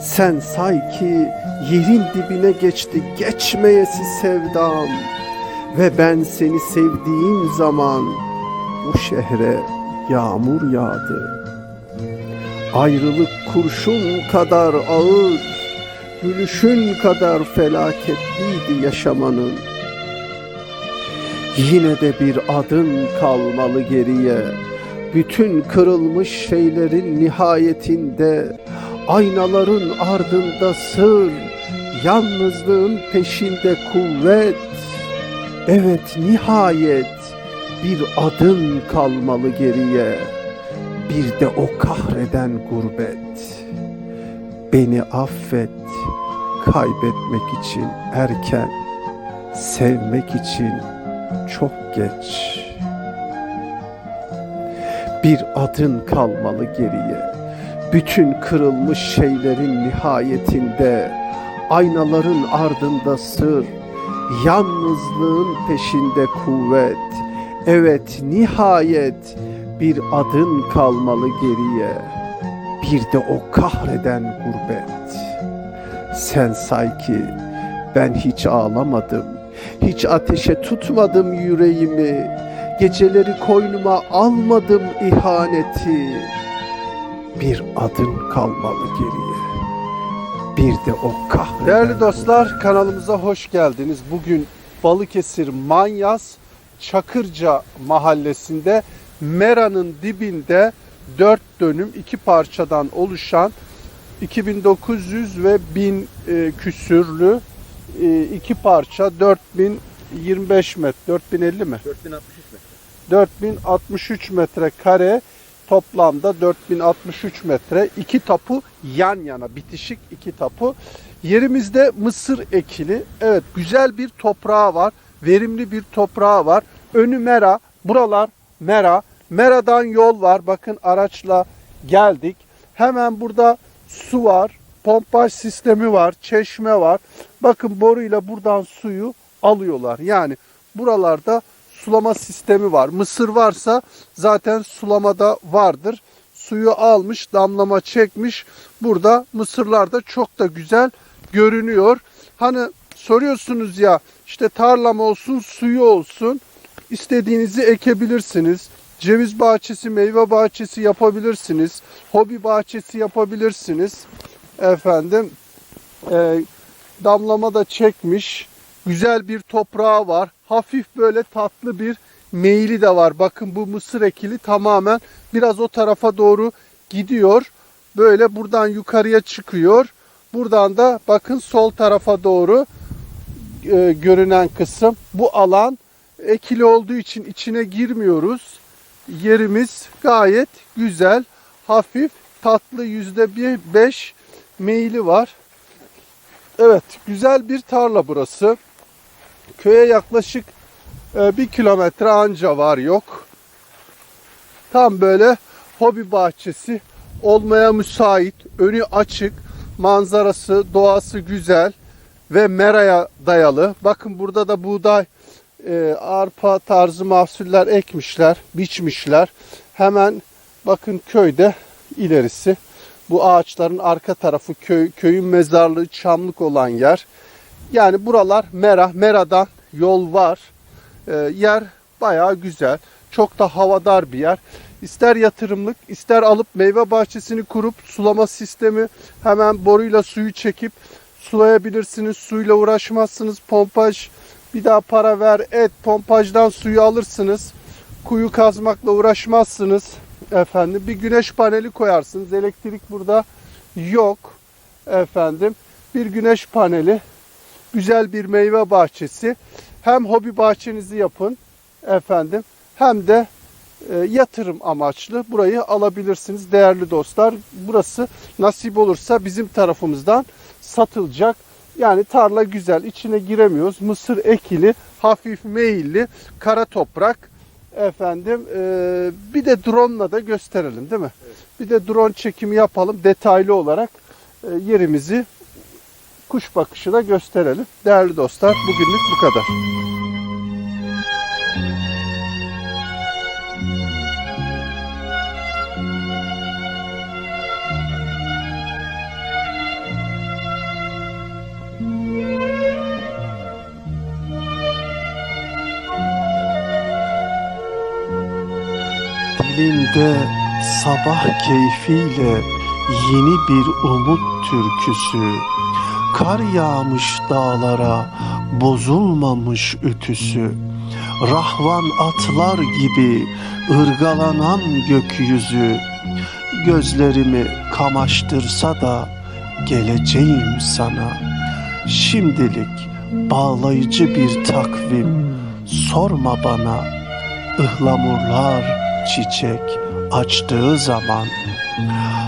Sen say ki yerin dibine geçti geçmeyesi sevdam. Ve ben seni sevdiğim zaman bu şehre yağmur yağdı. Ayrılık kurşun kadar ağır Gülüşün kadar felaketliydi yaşamanın. Yine de bir adın kalmalı geriye. Bütün kırılmış şeylerin nihayetinde Aynaların ardında sır Yalnızlığın peşinde kuvvet. Evet nihayet bir adın kalmalı geriye. Bir de o kahreden gurbet. Beni affet kaybetmek için erken Sevmek için çok geç. Bir adın kalmalı geriye Bütün kırılmış şeylerin nihayetinde Aynaların ardında sır Yalnızlığın peşinde kuvvet. Evet nihayet bir adın kalmalı geriye. Bir de o kahreden gurbet. Sen say ki ben hiç ağlamadım Hiç ateşe tutmadım yüreğimi. Geceleri koynuma almadım ihaneti Bir adın kalmalı geriye Bir de o kahreden Değerli dostlar kanalımıza hoş geldiniz. Bugün Balıkesir Manyas Çakırca mahallesinde Mera'nın dibinde dört dönüm iki parçadan oluşan 2900 ve 1000 e, küsürlü e, iki parça 4025 metre 4050 mi? 4063 metre. 4063 metre kare toplamda 4063 metre iki tapu yan yana bitişik iki tapu. Yerimizde mısır ekili. Evet güzel bir toprağı var. Verimli bir toprağı var. Önü mera. Buralar mera. Mera'dan yol var. Bakın araçla geldik. Hemen burada su var. Pompaj sistemi var. Çeşme var. Bakın boruyla buradan suyu alıyorlar. Yani buralarda sulama sistemi var. Mısır varsa zaten sulamada vardır. Suyu almış, damlama çekmiş. Burada mısırlar da çok da güzel görünüyor. Hani soruyorsunuz ya işte tarlam olsun, suyu olsun. istediğinizi ekebilirsiniz. Ceviz bahçesi, meyve bahçesi yapabilirsiniz. Hobi bahçesi yapabilirsiniz. Efendim e, damlama da çekmiş. Güzel bir toprağı var. Hafif böyle tatlı bir meyili de var. Bakın bu mısır ekili tamamen biraz o tarafa doğru gidiyor. Böyle buradan yukarıya çıkıyor. Buradan da bakın sol tarafa doğru e, görünen kısım. Bu alan ekili olduğu için içine girmiyoruz. Yerimiz gayet güzel, hafif, tatlı yüzde bir beş meyili var. Evet, güzel bir tarla burası. Köye yaklaşık e, bir kilometre anca var yok. Tam böyle hobi bahçesi olmaya müsait, önü açık, manzarası, doğası güzel ve meraya dayalı. Bakın burada da buğday, e, arpa tarzı mahsuller ekmişler, biçmişler. Hemen bakın köyde ilerisi. Bu ağaçların arka tarafı köy, köyün mezarlığı çamlık olan yer. Yani buralar Mera, Mera'dan yol var. E, yer bayağı güzel. Çok da havadar bir yer. İster yatırımlık, ister alıp meyve bahçesini kurup sulama sistemi hemen boruyla suyu çekip sulayabilirsiniz. Suyla uğraşmazsınız. Pompaj bir daha para ver et pompajdan suyu alırsınız. Kuyu kazmakla uğraşmazsınız. Efendim bir güneş paneli koyarsınız. Elektrik burada yok. Efendim bir güneş paneli güzel bir meyve bahçesi. Hem hobi bahçenizi yapın efendim hem de e, yatırım amaçlı burayı alabilirsiniz değerli dostlar. Burası nasip olursa bizim tarafımızdan satılacak. Yani tarla güzel, içine giremiyoruz. Mısır ekili, hafif meyilli, kara toprak. Efendim, e, bir de drone'la da gösterelim değil mi? Evet. Bir de drone çekimi yapalım detaylı olarak e, yerimizi kuş bakışı da gösterelim. Değerli dostlar bugünlük bu kadar. Dilimde sabah keyfiyle yeni bir umut türküsü Kar yağmış dağlara bozulmamış ütüsü. Rahvan atlar gibi ırgalanan gökyüzü. Gözlerimi kamaştırsa da geleceğim sana. Şimdilik bağlayıcı bir takvim sorma bana. Ihlamurlar çiçek açtığı zaman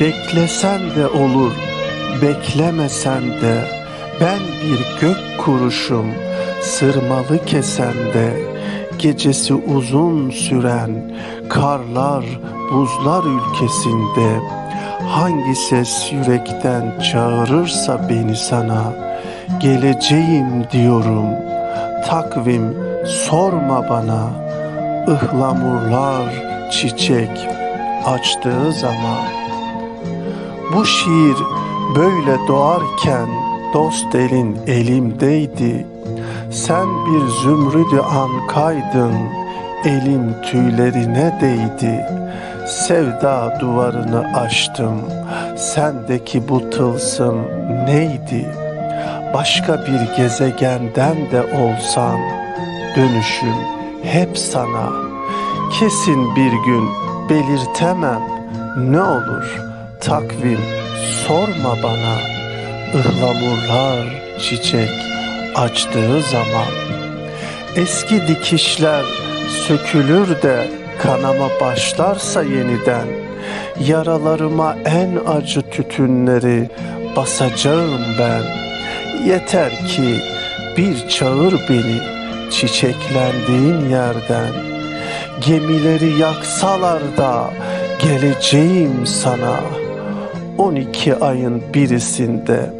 Beklesen de olur, beklemesen de. Ben bir gök kuruşum, sırmalı kesende Gecesi uzun süren karlar, buzlar ülkesinde. Hangi ses yürekten çağırırsa beni sana Geleceğim diyorum, takvim sorma bana ıhlamurlar çiçek açtığı zaman bu şiir böyle doğarken dost elin elimdeydi. Sen bir zümrüdü ankaydın elim tüylerine değdi. Sevda duvarını aştım sendeki bu tılsım neydi? Başka bir gezegenden de olsan dönüşüm hep sana. Kesin bir gün belirtemem ne olur takvim sorma bana. Ihlamurlar çiçek açtığı zaman. Eski dikişler sökülür de kanama başlarsa yeniden. Yaralarıma en acı tütünleri basacağım ben. Yeter ki bir çağır beni çiçeklendiğin yerden. Gemileri yaksalar da geleceğim sana 12 ayın birisinde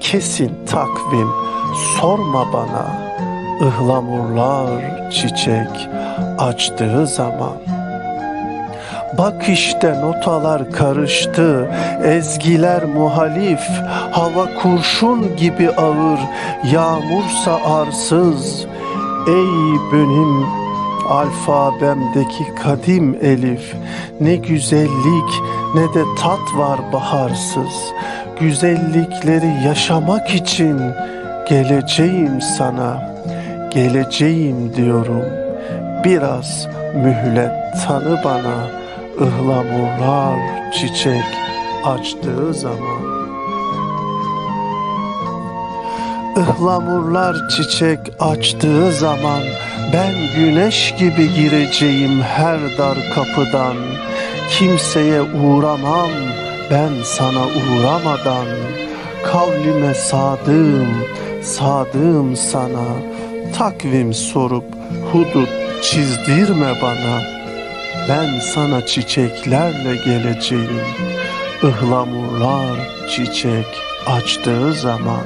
kesin takvim. Sorma bana ıhlamurlar çiçek açtığı zaman. Bak işte notalar karıştı, ezgiler muhalif, hava kurşun gibi ağır, yağmursa arsız, Ey benim alfabemdeki kadim elif Ne güzellik ne de tat var baharsız. Güzellikleri yaşamak için geleceğim sana Geleceğim diyorum. Biraz mühlet tanı bana ıhlamurlar çiçek açtığı zaman Ihlamurlar çiçek açtığı zaman ben güneş gibi gireceğim her dar kapıdan. Kimseye uğramam ben sana uğramadan. Kavlime sadığım, sadığım sana. Takvim sorup hudut çizdirme bana. Ben sana çiçeklerle geleceğim. Ihlamurlar çiçek açtığı zaman